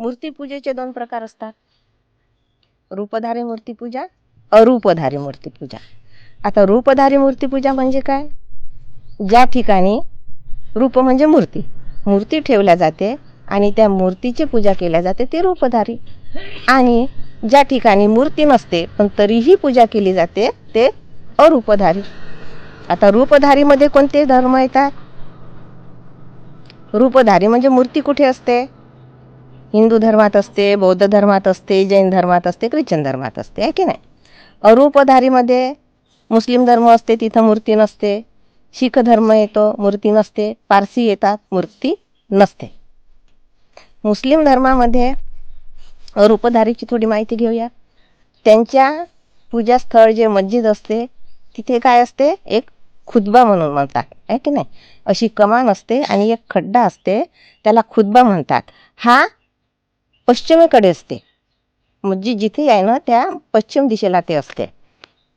मूर्तीपूजेचे दोन प्रकार असतात. रूपधारी मूर्तीपूजा अरूपधारी मूर्तीपूजा. आता रूपधारी मूर्तीपूजा म्हणजे काय? ज्या ठिकाणी रूप म्हणजे मूर्ती. मूर्ती ठेवल्या जाते आणि त्या मूर्तीची पूजा केल्या जाते ते रूपधारी. आणि ज्या ठिकाणी मूर्ती नसते पण तरीही पूजा केली जाते ते अरूपधारी. आता रूपधारीमध्ये कोणते धर्म येतात? रूपधारी म्हणजे मूर्ती कुठे असते? हिंदू धर्मात असते बौद्ध धर्मात असते जैन धर्मात असते ख्रिश्चन धर्मात असते आहे की नाही? अरूपधारीमध्ये मुस्लिम धर्म असते तिथं मूर्ती नसते. शीख धर्म येतो मूर्ती नसते. पारसी येतात मूर्ती नसते. मुस्लिम धर्मामध्ये रूपधारीची थोडी माहिती घेऊया. त्यांच्या पूजास्थळ जे मस्जिद असते तिथे काय असते? एक खुतबा म्हणून म्हणतात आहे की नाही? अशी कमान असते आणि एक खड्डा असते त्याला खुतबा म्हणतात. हा पश्चिमेकडे असते. म्हणजे जिथे आहे ना त्या पश्चिम दिशेला ते असते.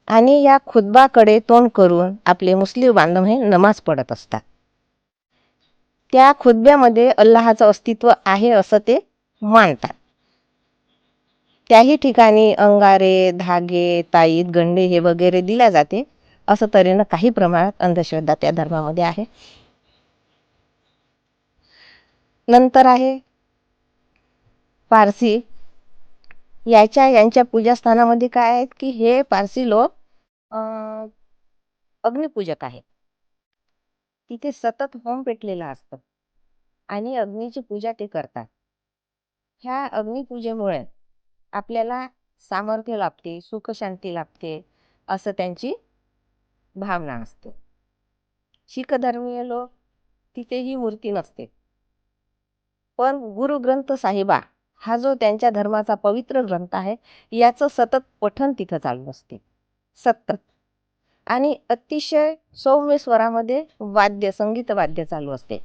आणि या खुतबाकडे तोंड करून आपले मुस्लिम बांधव हे नमाज पडत असतात. त्या खुतब्यामध्ये अल्लाहाचं अस्तित्व आहे असं ते मानतात. त्याही ठिकाणी अंगारे धागे ताईत गंडे हे वगैरे दिल्या जाते. असं तऱ्हेनं काही प्रमाणात अंधश्रद्धा त्या धर्मामध्ये आहे. नंतर आहे पारसी. याच्या यांच्या पूजास्थानामध्ये काय आहेत की हे पारसी लोक अग्निपूजक आहेत. तिथे सतत होम पेटलेला असतं. आणि अग्नीची पूजा ते करतात. ह्या अग्निपूजेमुळे आपल्याला सामर्थ्य लाभते सुखशांती लाभते असं त्यांची भावना असते. शीख धर्मीय लोक तिथेही मूर्ती नसते. पण गुरु ग्रंथ साहिबा हा जो त्यांच्या धर्माचा पवित्र ग्रंथ आहे याचं सतत पठन तिथं चालू असते. सतत. आणि अतिशय सौम्य स्वरामध्ये वाद्य संगीत वाद्य चालू असते.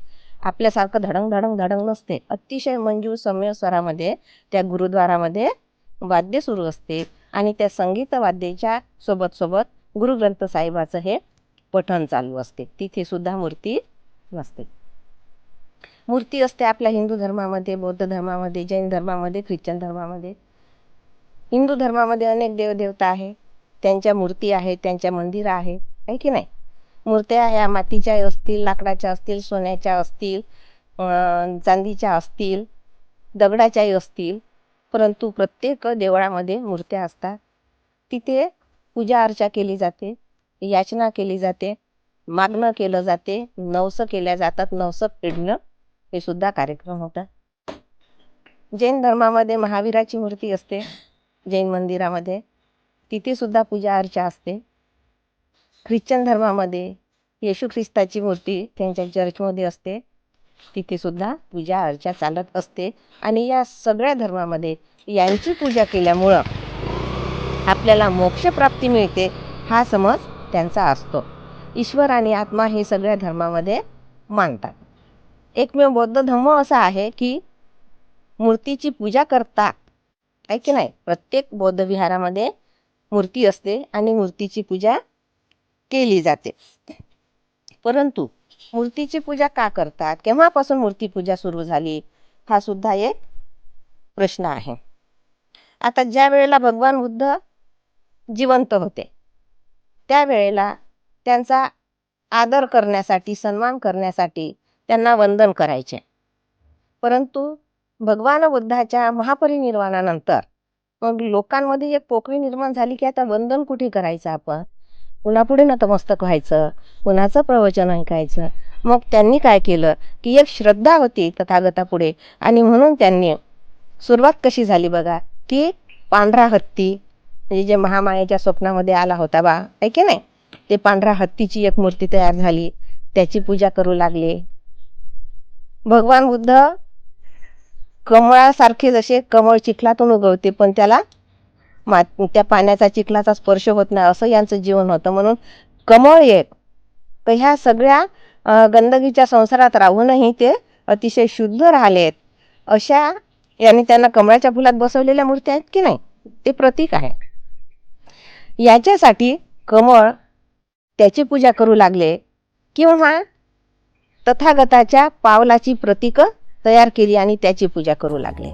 आपल्यासारखं धडंग धडंग धडंग नसते. अतिशय मंजूर सौम्य स्वरामध्ये त्या गुरुद्वारामध्ये वाद्य सुरू असते. आणि त्या संगीत वाद्याच्या सोबत सोबत गुरुग्रंथ साहेबाचं हे पठण चालू असते. तिथे सुद्धा मूर्ती नसते. मूर्ती असते आपल्या हिंदू धर्मामध्ये बौद्ध धर्मामध्ये जैन धर्मामध्ये ख्रिश्चन धर्मामध्ये. हिंदू धर्मामध्ये अनेक देवदेवता आहे. त्यांच्या मूर्ती आहेत त्यांच्या मंदिरं आहेत आहे की नाही? मूर्त्या ह्या मातीच्या असतील लाकडाच्या असतील सोन्याच्या असतील चांदीच्या असतील दगडाच्याही असतील परंतु प्रत्येक देवळामध्ये मूर्त्या असतात. तिथे पूजा अर्चा केली जाते याचना केली जाते मागणं केलं जाते नवसं केल्या जातात नवसं फेडणं हे सुद्धा कार्यक्रम होतात जैन धर्मामध्ये महावीराची मूर्ती असते जैन मंदिरामध्ये. तिथे सुद्धा पूजा अर्चा असते. ख्रिश्चन धर्मामध्ये येशू ख्रिस्ताची मूर्ती त्यांच्या चर्चमध्ये असते. तिथे सुद्धा पूजा अर्चा चालत असते. आणि या सगळ्या धर्मामध्ये यांची पूजा केल्यामुळं आपल्याला मोक्षप्राप्ती मिळते हा समज त्यांचा असतो. ईश्वर आणि आत्मा हे सगळ्या धर्मामध्ये मानतात. एकमेव बौद्ध धर्म असा आहे की मूर्तीची पूजा करतात आहे की नाही? प्रत्येक बौद्ध विहारामध्ये मूर्ती असते आणि मूर्तीची पूजा केली जाते. परंतु मूर्तीची पूजा का करतात? केव्हापासून मूर्तीपूजा सुरू झाली? हा सुद्धा एक प्रश्न आहे. आता ज्या वेळेला भगवान बुद्ध जिवंत होते त्यावेळेला त्यांचा आदर करण्यासाठी सन्मान करण्यासाठी त्यांना वंदन करायचे. परंतु भगवान बुद्धाच्या महापरिनिर्वाणानंतर मग लोकांमध्ये एक पोकळी निर्माण झाली की आता वंदन कुठे करायचं आपण? पुन्हा पुढे नतमस्तक व्हायचं कुणाचं प्रवचन ऐकायचं. मग त्यांनी काय केलं की एक श्रद्धा होती तथागतापुढे आणि म्हणून त्यांनी सुरुवात कशी झाली बघा की पांढरा हत्ती म्हणजे जे महामायाच्या स्वप्नामध्ये आला होता बा आहे की नाही? ते पांढरा हत्तीची एक मूर्ती तयार झाली त्याची पूजा करू लागले. भगवान बुद्ध कमळासारखे जसे कमळ चिखलातून उगवते पण त्याला मा त्या पाण्याचा चिखलाचा स्पर्श होत नाही असं यांचं जीवन होतं. म्हणून कमळ एक. तर ह्या सगळ्या गंदगीच्या संसारात राहूनही ते अतिशय शुद्ध राहिले आहेत अशा यांनी त्यांना कमळाच्या फुलात बसवलेल्या मूर्त्या आहेत की नाही? ते प्रतीक आहे. याच्यासाठी कमळ त्याची पूजा करू लागले. किंवा तथागताच्या पावलाची प्रतीकं तयार केली आणि त्याची पूजा करू लागले.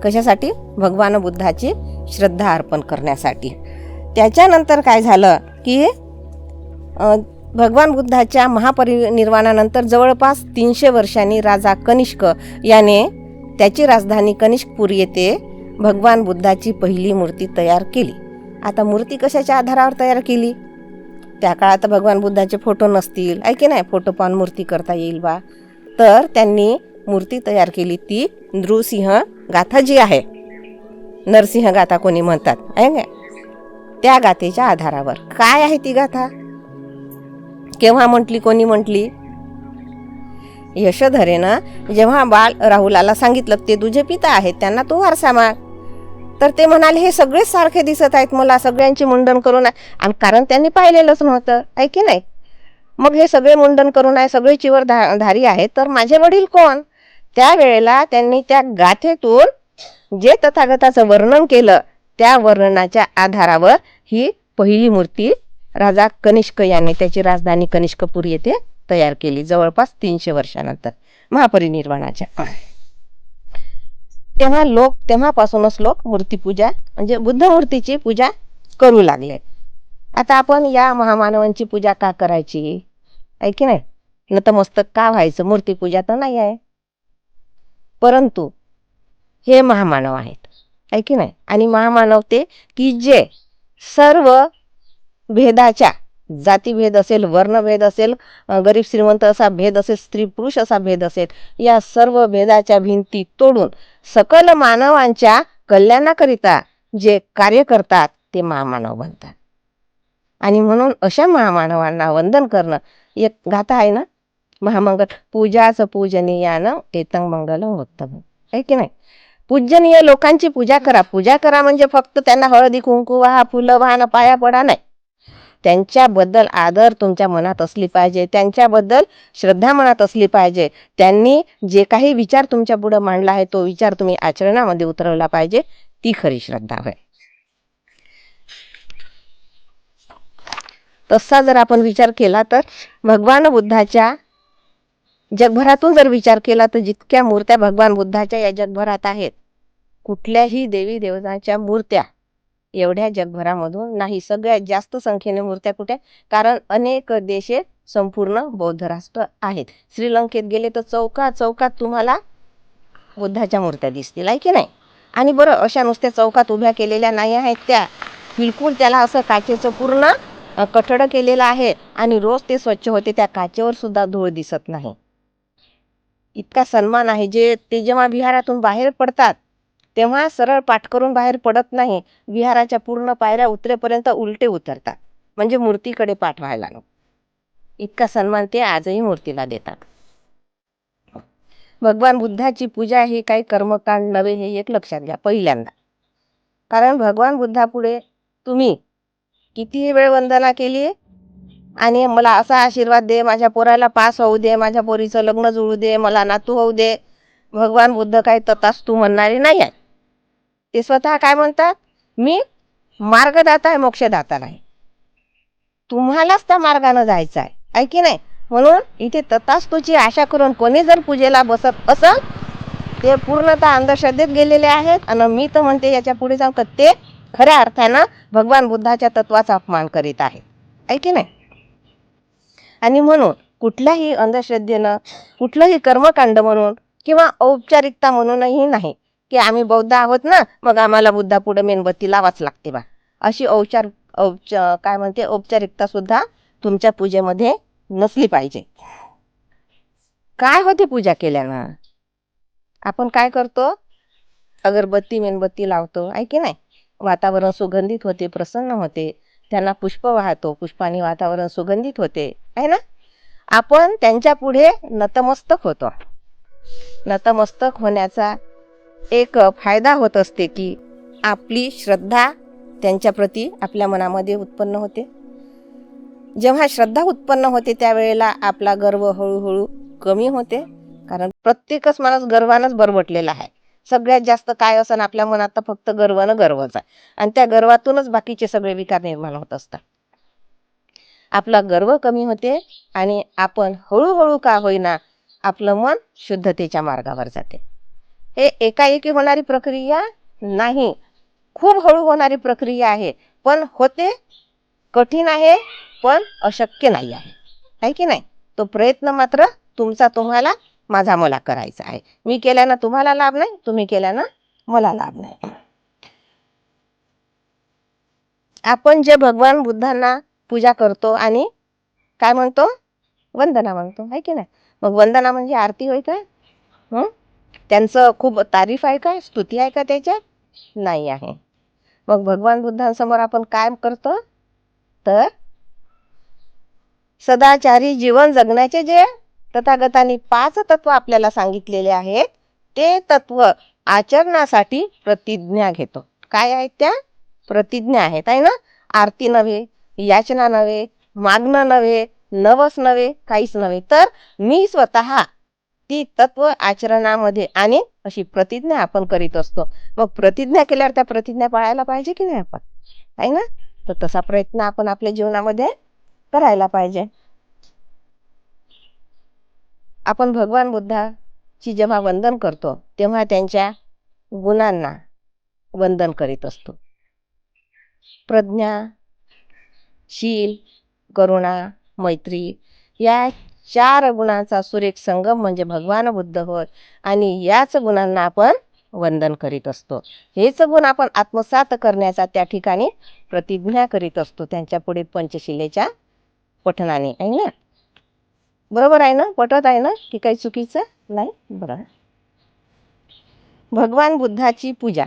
कशासाठी? भगवान बुद्धाची श्रद्धा अर्पण करण्यासाठी. त्याच्यानंतर काय झालं की भगवान बुद्धाच्या महापरिनिर्वाणानंतर जवळपास तीनशे वर्षांनी राजा कनिष्क याने त्याची राजधानी कनिष्कपूर येथे भगवान बुद्धाची पहिली मूर्ती तयार केली. आता मूर्ती कशाच्या आधारावर तयार केली? त्या काळात भगवान बुद्धाचे फोटो नसतील. ऐके नाही? फोटो पाहून मूर्ती करता येईल बा. तर त्यांनी मूर्ती तयार केली ती नृसिंह गाथा जी आहे. नरसिंह गाथा कोणी म्हणतात? आहे काय? त्या गाथेच्या आधारावर. काय आहे ती गाथा? केव्हा म्हटली कोणी म्हटली? यशोधरेनं जेव्हा बाळ राहुलाला सांगितलं ते तुझे पिता आहेत त्यांना तू वारसा माग. तर ते म्हणाले हे सगळेच सारखे दिसत आहेत मला सगळ्यांची मुंडन करून आहे आणि कारण त्यांनी पाहिलेलंच नव्हतं आहे की नाही? मग हे सगळे मुंडन करून आहे सगळे चिवर धा धारी आहेत तर माझे वडील कोण? त्यावेळेला त्यांनी त्या गाथेतून जे तथागताचं वर्णन केलं त्या वर्णनाच्या आधारावर ही पहिली मूर्ती राजा कनिष्क याने त्याची राजधानी कनिष्कपूर येथे तयार केली जवळपास तीनशे वर्षानंतर महापरिनिर्वाणाच्या तेव्हा लोक तेव्हापासूनच लोक मूर्तीपूजा म्हणजे बुद्ध मूर्तीची पूजा करू लागले. आता आपण या महामानवांची पूजा का करायची? आहे की नाही? नतमस्तक का व्हायचं? मूर्तीपूजा तर नाही आहे. परंतु हे महामानव आहेत. आहे की नाही? आणि महामानव ते की जे सर्व भेदाच्या जातीभेद असेल वर्णभेद असेल गरीब श्रीमंत असा भेद असेल स्त्री पुरुष असा भेद असेल या सर्व भेदाच्या भिंती तोडून सकल मानवांच्या कल्याणाकरिता जे कार्य करतात ते महामानव बनतात. आणि म्हणून अशा महामानवांना वंदन करणं एक गाथा आहे ना? महामंगल पूजाच पूजनीयानं एतंग मंगल उत्तम आहे की नाही? पूजनीय लोकांची पूजा करा. पूजा करा म्हणजे फक्त त्यांना हळदी कुंकू वाहा फुलं वाहनं पाया पडा नाही. त्यांच्याबद्दल आदर तुमच्या मनात असली पाहिजे. त्यांच्याबद्दल श्रद्धा मनात असली पाहिजे. त्यांनी जे काही विचार तुमच्या पुढं मांडला आहे तो विचार तुम्ही आचरणामध्ये उतरवला पाहिजे. ती खरी श्रद्धा होय. तसा जर आपण विचार केला तर भगवान बुद्धाच्या जगभरातून जर विचार केला तर जितक्या मूर्त्या भगवान बुद्धाच्या या जगभरात आहेत कुठल्याही देवी देवतांच्या मूर्त्या एवढ्या जगभरामधून नाही सगळ्यात जास्त संख्येने मूर्त्या कुठे कारण अनेक देशे संपूर्ण बौद्ध राष्ट्र आहेत. श्रीलंकेत गेले तर चौकात चौकात तुम्हाला बुद्धाच्या मूर्त्या दिसतील आहे की नाही? आणि बरं अशा नुसत्या चौकात उभ्या केलेल्या नाही आहेत त्या. बिलकुल त्याला असं काचेचं पूर्ण कठडं केलेलं आहे आणि रोज ते स्वच्छ होते त्या काचेवर सुद्धा धूळ दिसत नाही. इतका सन्मान आहे जे ते जेव्हा विहारातून बाहेर पडतात तेव्हा सरळ पाठ करून बाहेर पडत नाही. विहाराच्या पूर्ण पायऱ्या उतरेपर्यंत उलटे उतरतात. म्हणजे मूर्तीकडे पाठ व्हायला नको. इतका सन्मान ते आजही मूर्तीला देतात. भगवान बुद्धाची पूजा ही काही कर्मकांड नव्हे हे एक लक्षात घ्या पहिल्यांदा. कारण भगवान बुद्धापुढे तुम्ही कितीही वेळ वंदना केली आणि मला असा आशीर्वाद दे माझ्या पोराला पास होऊ दे माझ्या पोरीचं लग्न जुळू दे मला नातू होऊ दे. भगवान बुद्ध काही तू म्हणणारे नाही आहे ते स्वतः काय म्हणतात? मी मार्गदाता आहे मोक्षदाता नाही. तुम्हालाच त्या मार्गानं जायचं आहे. आहे की नाही? म्हणून इथे तथास्तूची आशा करून कोणी जर पूजेला बसत असल ते पूर्णतः अंधश्रद्धेत गेलेले आहेत आणि मी तर म्हणते याच्यापुढे जाऊन का ते खऱ्या अर्थानं भगवान बुद्धाच्या तत्वाचा अपमान करीत आहेत. आहे की नाही? आणि म्हणून कुठल्याही अंधश्रद्धेनं कुठलंही कर्मकांड म्हणून किंवा औपचारिकता म्हणूनही नाही. की आम्ही बौद्ध आहोत ना मग आम्हाला बुद्धापुढे मेणबत्ती लावाच लागते बा. अशी औपचार औपच काय म्हणते औपचारिकता सुद्धा तुमच्या पूजेमध्ये नसली पाहिजे. काय होते पूजा केल्यानं? आपण काय करतो? अगरबत्ती मेणबत्ती लावतो आहे की नाही? वातावरण सुगंधित होते प्रसन्न होते. त्यांना पुष्प वाहतो पुष्पाने वातावरण सुगंधित होते आहे ना? आपण त्यांच्या पुढे नतमस्तक होतो. नतमस्तक होण्याचा एक फायदा होत असते की आपली श्रद्धा त्यांच्याप्रती आपल्या मनामध्ये उत्पन्न होते. जेव्हा श्रद्धा उत्पन्न होते त्यावेळेला आपला गर्व हळूहळू कमी होते. कारण प्रत्येकच माणूस गर्वानंच बरबटलेला आहे. सगळ्यात जास्त काय असं आपल्या मनात तर फक्त गर्वानं गर्वच आहे. आणि त्या गर्वातूनच बाकीचे सगळे विकार निर्माण होत असतात. आपला गर्व कमी होते आणि आपण हळूहळू का होईना आपलं मन शुद्धतेच्या मार्गावर जाते. हे एकाएकी होणारी प्रक्रिया नाही. खूप हळू होणारी प्रक्रिया आहे. पण होते कठीण आहे पण अशक्य नाही आहे. आहे की नाही? तो प्रयत्न मात्र तुमचा तुम्हाला माझा मला करायचा आहे. मी केल्यानं तुम्हाला लाभ नाही तुम्ही केल्यानं मला लाभ नाही. आपण जे भगवान बुद्धांना पूजा करतो आणि काय म्हणतो? वंदना म्हणतो. आहे की नाही? मग वंदना म्हणजे आरती होय का त्यांचं खूप तारीफ आहे काय? स्तुती आहे का त्याच्यात? नाही आहे. मग भगवान बुद्धांसमोर आपण काय करतो? तर? सदाचारी जीवन जगण्याचे जे तथागतांनी पाच तत्व आपल्याला सांगितलेले आहेत ते तत्व आचरणासाठी प्रतिज्ञा घेतो. काय आहेत त्या? प्रतिज्ञा आहेत आहे ना? आरती नव्हे याचना नव्हे मागणं नव्हे नवस नव्हे काहीच नव्हे. तर मी स्वतः ती तत्व आचरणामध्ये आणि अशी प्रतिज्ञा आपण करीत असतो. मग प्रतिज्ञा केल्यावर त्या प्रतिज्ञा पाळायला पाहिजे की नाही आपण? आहे ना? तर तसा प्रयत्न आपण आपल्या जीवनामध्ये करायला पाहिजे. आपण भगवान बुद्धाची जेव्हा वंदन करतो तेव्हा त्यांच्या गुणांना वंदन करीत असतो. प्रज्ञा शील करुणा मैत्री या चार गुणांचा सुरेख संगम म्हणजे भगवान बुद्ध होय. आणि याच गुणांना आपण वंदन करीत असतो. हेच गुण आपण आत्मसात करण्याचा त्या ठिकाणी प्रतिज्ञा करीत असतो त्यांच्या पुढे पंचशिलेच्या पठणाने. आहे ना? बरोबर आहे ना? पटत आहे ना? की काही चुकीचं? नाही? बरं. भगवान बुद्धाची पूजा.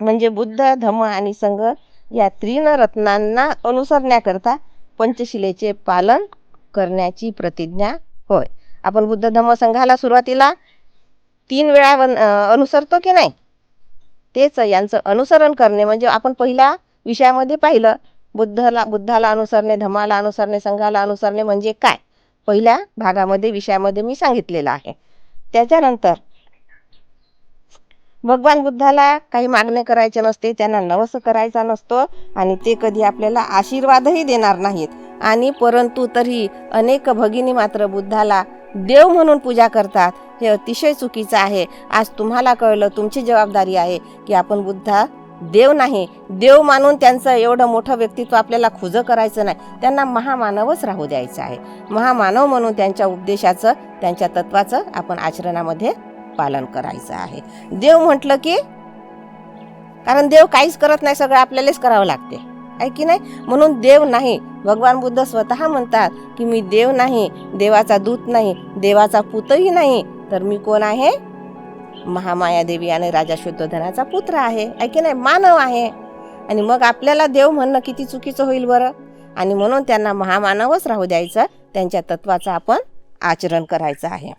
म्हणजे बुद्ध धम्म आणि संघ या त्रिन रत्नांना अनुसरण्याकरता पंचशिलेचे पालन करण्याची प्रतिज्ञा होय. आपण बुद्ध धम्म संघाला सुरुवातीला तीन वेळा वन अनुसरतो की नाही? तेच यांचं अनुसरण करणे म्हणजे आपण पहिल्या विषयामध्ये पाहिलं बुद्धला बुद्धाला अनुसरणे धम्माला अनुसरणे संघाला अनुसरणे म्हणजे काय? पहिल्या भागामध्ये विषयामध्ये मी सांगितलेलं आहे. त्याच्यानंतर भगवान बुद्धाला काही मागणे करायचे नसते त्यांना नवस करायचा नसतो आणि ते कधी आपल्याला आशीर्वादही देणार नाहीत. आणि परंतु तरी अनेक भगिनी मात्र बुद्धाला देव म्हणून पूजा करतात. हे अतिशय चुकीचं आहे. आज तुम्हाला कळलं तुमची जबाबदारी आहे की आपण बुद्धा देव नाही. देव मानून त्यांचं एवढं मोठं व्यक्तित्व आपल्याला खुजं करायचं नाही. त्यांना महामानवच राहू द्यायचं आहे. महामानव म्हणून त्यांच्या उपदेशाचं त्यांच्या तत्वाचं आपण आचरणामध्ये पालन करायचं आहे. देव म्हटलं की कारण देव काहीच करत नाही सगळं आपल्यालाच करावं लागते. आहे की नाही? म्हणून देव नाही भगवान बुद्ध स्वतः म्हणतात की मी देव नाही देवाचा दूत नाही देवाचा पुतही नाही तर मी कोण आहे? महामाया देवी आणि राजा शुद्धोधनाचा पुत्र आहे. ऐके नाही? मानव आहे. आणि मग आपल्याला देव म्हणणं किती चुकीचं होईल बरं? आणि म्हणून त्यांना महामानवच राहू द्यायचं. त्यांच्या तत्वाचं आपण आचरण करायचं आहे.